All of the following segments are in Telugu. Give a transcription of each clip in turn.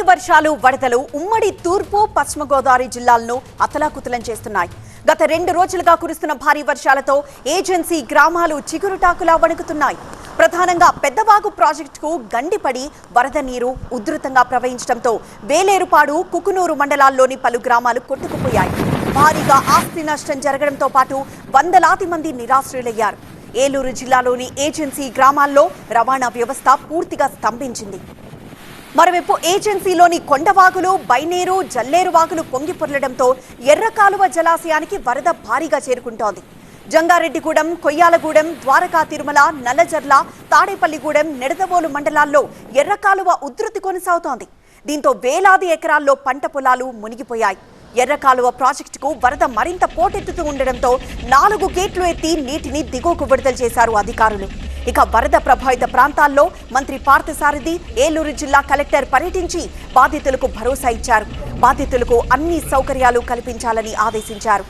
భారీ వర్షాలు వరదలు ఉమ్మడి తూర్పు పశ్చిమ గోదావరి జిల్లాలను అతలాకుతలం చేస్తున్నాయి. గత రెండు రోజులుగా కురుస్తున్న భారీ వర్షాలతో ఏజెన్సీ గ్రామాలు చిగురుటాకులా వణుకుతున్నాయి. ప్రధానంగా పెద్దవాగు ప్రాజెక్టుకు గండిపడి వరద నీరు ఉధృతంగా ప్రవహించడంతో వేలేరుపాడు కుకునూరు మండలాల్లోని పలు గ్రామాలు కొట్టుకుపోయాయి. భారీగా ఆస్తి నష్టం జరగడంతో పాటు వందలాది మంది నిరాశ్రులయ్యారు ఏలూరు జిల్లాలోని ఏజెన్సీ గ్రామాల్లో రవాణా వ్యవస్థ పూర్తిగా స్తంభించింది. మరోవైపు ఏజెన్సీలోని కొండవాగులు బైనేరు జల్లేరు వాగులు పొంగి పొర్లడంతో ఎర్రకాలువ జలాశయానికి వరద భారీగా చేరుకుంటోంది. జంగారెడ్డిగూడెం కొయ్యాలగూడెం ద్వారకా తిరుమల నల్లజర్ల తాడేపల్లిగూడెం నిడదవోలు మండలాల్లో ఎర్రకాలువ ఉధృతి కొనసాగుతోంది. దీంతో వేలాది ఎకరాల్లో పంట పొలాలు మునిగిపోయాయి. ఎర్రకాలువ ప్రాజెక్టుకు వరద మరింత పోటెత్తుతూ ఉండడంతో నాలుగు గేట్లు ఎత్తి నీటిని దిగువకు విడుదల చేశారు అధికారులు. ఇక వరద ప్రభావిత ప్రాంతాల్లో మంత్రి పార్థసారథి ఏలూరు జిల్లా కలెక్టర్ పర్యటించి బాధితులకు భరోసా ఇచ్చారు. బాధితులకు అన్ని సౌకర్యాలు కల్పించాలని ఆదేశించారు.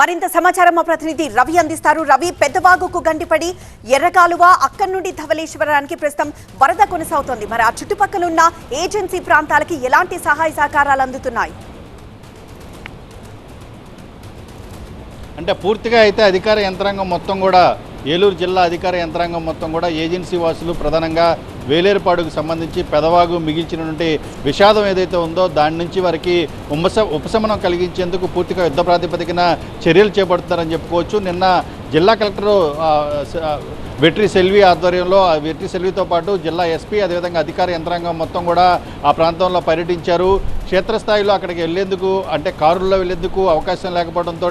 మరింత సమాచారం మా ప్రతినిధి రవి అందిస్తారు. రవి పెద్దవాగుకు గండిపడి ఎర్రకాలువ అక్కడి నుండి ధవళేశ్వరానికి ప్రస్తుతం వరద కొనసాగుతోంది. మరి ఆ చుట్టుపక్కల ఉన్న ఏజెన్సీ ప్రాంతాలకి ఎలాంటి సహాయ సహకారాలు అందుతున్నాయి? అంటే పూర్తిగా అయితే అధికార యంత్రాంగం మొత్తం కూడా ఏలూరు జిల్లా అధికార యంత్రాంగం మొత్తం కూడా ఏజెన్సీ వాసులు ప్రధానంగా వేలేరుపాడుకు సంబంధించి పెదవాగు మిగిల్చినటువంటి విషాదం ఏదైతే ఉందో దాని నుంచి వారికి ఉపశ ఉపశమనం కలిగించేందుకు పూర్తిగా యుద్ధ ప్రాతిపదికన చర్యలు చేపడుతున్నారని చెప్పుకోవచ్చు. నిన్న జిల్లా కలెక్టర్ వెట్రి సెల్వి ఆధ్వర్యంలో ఆ వెట్రి సెల్వితో పాటు జిల్లా ఎస్పీ అదేవిధంగా అధికార యంత్రాంగం మొత్తం కూడా ఆ ప్రాంతంలో పర్యటించారు. క్షేత్రస్థాయిలో అక్కడికి వెళ్ళేందుకు అంటే కారుల్లో వెళ్ళేందుకు అవకాశం లేకపోవడంతో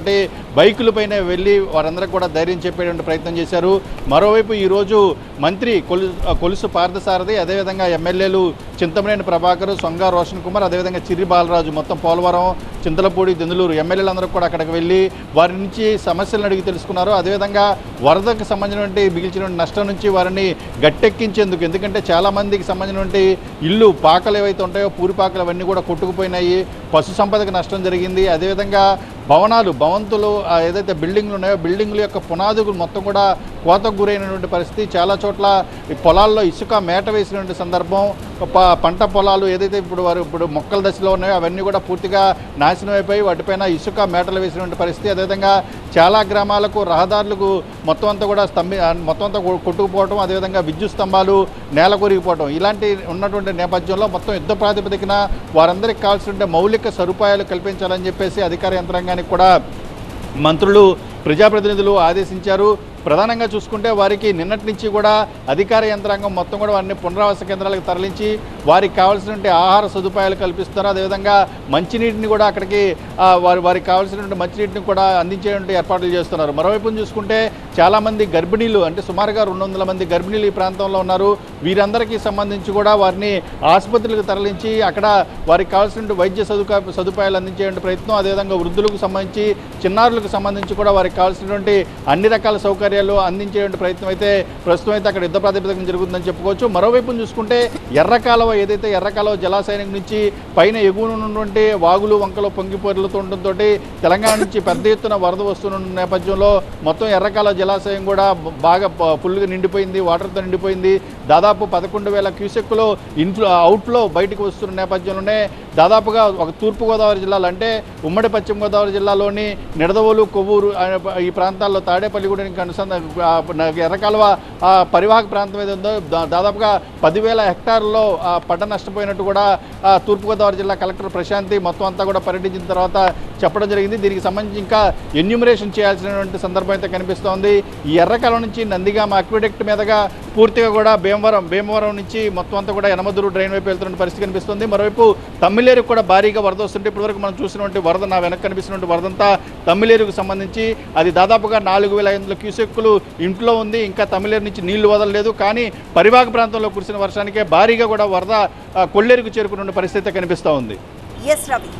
బైకులపైన వెళ్ళి వారందరికీ కూడా ధైర్యం చెప్పేటువంటి ప్రయత్నం చేశారు. మరోవైపు ఈరోజు మంత్రి కొలు కొలుసు పార్థసారథి అదేవిధంగా ఎమ్మెల్యేలు చింతమనేని ప్రభాకర్ సొంగ రోషన్ కుమార్ అదేవిధంగా చిరి బాలరాజు మొత్తం పోలవరం చింతలపూడి దెందులూరు ఎమ్మెల్యేలందరూ కూడా అక్కడికి వెళ్ళి వారి నుంచి సమస్యలను అడిగి తెలుసుకున్నారు. అదేవిధంగా వరదకు సంబంధించినటువంటి మిగిల్చిన నష్టం నుంచి వారిని గట్టెక్కించేందుకు ఎందుకంటే చాలా మందికి సంబంధించినటువంటి ఇల్లు పాకలు ఏవైతే ఉంటాయో పూరి పాకలు అవన్నీ కూడా కొట్టుకుపోయినాయి. పశు సంపదకు నష్టం జరిగింది. అదేవిధంగా భవనాలు భవంతులు ఏదైతే బిల్డింగ్లు ఉన్నాయో బిల్డింగ్ల యొక్క పునాదులు మొత్తం కూడా కోతకు గురైనటువంటి పరిస్థితి. చాలా చోట్ల ఈ పొలాల్లో ఇసుక మేట వేసినటువంటి సందర్భం ప- పంట పొలాలు ఏదైతే ఇప్పుడు వారు ఇప్పుడు మొక్కల దశలో ఉన్నాయో అవన్నీ కూడా పూర్తిగా నాశనం అయిపోయి వాటిపైన ఇసుక మేటలు వేసినటువంటి పరిస్థితి. అదేవిధంగా చాలా గ్రామాలకు రహదారులకు మొత్తం అంతా కూడా స్తంభి మొత్తం అంతా కొట్టుకుపోవటం కొట్టుకుపోవడం అదేవిధంగా విద్యుత్ స్తంభాలు నేల కొరిగిపోవడం ఇలాంటి ఉన్నటువంటి నేపథ్యంలో మొత్తం యుద్ధ ప్రాతిపదికన వారందరికీ కావాల్సిన మౌలిక సదుపాయాలు కల్పించాలని చెప్పేసి అధికార యంత్రాంగానికి కూడా మంత్రులు ప్రజాప్రతినిధులు ఆదేశించారు. ప్రధానంగా చూసుకుంటే వారికి నిన్నటి నుంచి కూడా అధికార యంత్రాంగం మొత్తం కూడా వారిని పునరావాస కేంద్రాలకు తరలించి వారికి కావాల్సినటువంటి ఆహార సదుపాయాలు కల్పిస్తారు అదేవిధంగా మంచినీటిని కూడా అక్కడికి వారి వారికి కావాల్సినటువంటి మంచినీటిని కూడా అందించేటువంటి ఏర్పాట్లు చేస్తున్నారు. మరోవైపు చూసుకుంటే చాలామంది గర్భిణీలు అంటే సుమారుగా రెండు వందల మంది గర్భిణీలు ఈ ప్రాంతంలో ఉన్నారు. వీరందరికీ సంబంధించి కూడా వారిని ఆసుపత్రులకు తరలించి అక్కడ వారికి కావాల్సినటువంటి వైద్య సదుకా సదుపాయాలు అందించేటువంటి ప్రయత్నం అదేవిధంగా వృద్ధులకు సంబంధించి చిన్నారులకు సంబంధించి కూడా వారికి కావాల్సినటువంటి అన్ని రకాల సౌకర్యాలు అందించే ప్రయత్నం అయితే ప్రస్తుతం అయితే అక్కడ యుద్ధ ప్రాతిపదికన జరుగుతుందని చెప్పుకోవచ్చు. మరోవైపు చూసుకుంటే ఎర్రకాలవ ఏదైతే ఎర్రకాలవ జలాశయం నుంచి పైన ఎగువన ఉన్నటువంటి వాగులు వంకలు పొంగిపోరుతుండటంతో తెలంగాణ నుంచి పెద్ద ఎత్తున వరద వస్తున్న నేపథ్యంలో మొత్తం ఎర్రకాలవ జలాశయం కూడా బాగా ఫుల్గా నిండిపోయింది వాటర్తో నిండిపోయింది. దాదాపు పదకొండు వేల క్యూసెక్లు ఇన్ఫ్లో అవుట్లో బయటకు వస్తున్న నేపథ్యంలోనే దాదాపుగా ఒక తూర్పుగోదావరి జిల్లాలో అంటే ఉమ్మడి పశ్చిమ గోదావరి జిల్లాలోని నిడదవోలు కొవ్వూరు ఈ ప్రాంతాల్లో తాడేపల్లిగూడెనికి అనుసంధ ఎర్రకాలువ పరివాహక ప్రాంతం ఏది ఉందో దాదాపుగా పదివేల హెక్టార్లో పంట నష్టపోయినట్టు కూడా తూర్పుగోదావరి జిల్లా కలెక్టర్ ప్రశాంతి మొత్తం అంతా కూడా పర్యటించిన తర్వాత చెప్పడం జరిగింది. దీనికి సంబంధించి ఇంకా ఎన్యూమరేషన్ చేయాల్సినటువంటి సందర్భం అయితే కనిపిస్తోంది. ఈ ఎర్రకాలం నుంచి నందిగామ అక్విడెక్ట్ మీదుగా పూర్తిగా కూడా భీమవరం భీమవరం నుంచి మొత్తం అంతా కూడా యనమదురు డ్రైన్ వైపు వెళ్తున్న పరిస్థితి కనిపిస్తుంది. మరోవైపు తమ్మిలేరుకు కూడా భారీగా వరద వస్తుంటే ఇప్పటివరకు మనం చూసినటువంటి వరద నా వెనక కనిపిస్తున్నటువంటి వరదంతా తమ్మిలేరుకు సంబంధించి అది దాదాపుగా నాలుగు వేల ఐదు వందల క్యూసెక్కులు ఇంట్లో ఉంది. ఇంకా తమిళేరు నుంచి నీళ్ళు వదలలేదు. కానీ పరివాహక ప్రాంతంలో కురిసిన వర్షానికే భారీగా కూడా వరద కొల్లేరుకు చేరుకున్న పరిస్థితి కనిపిస్తూ ఉంది ఎస్ రవి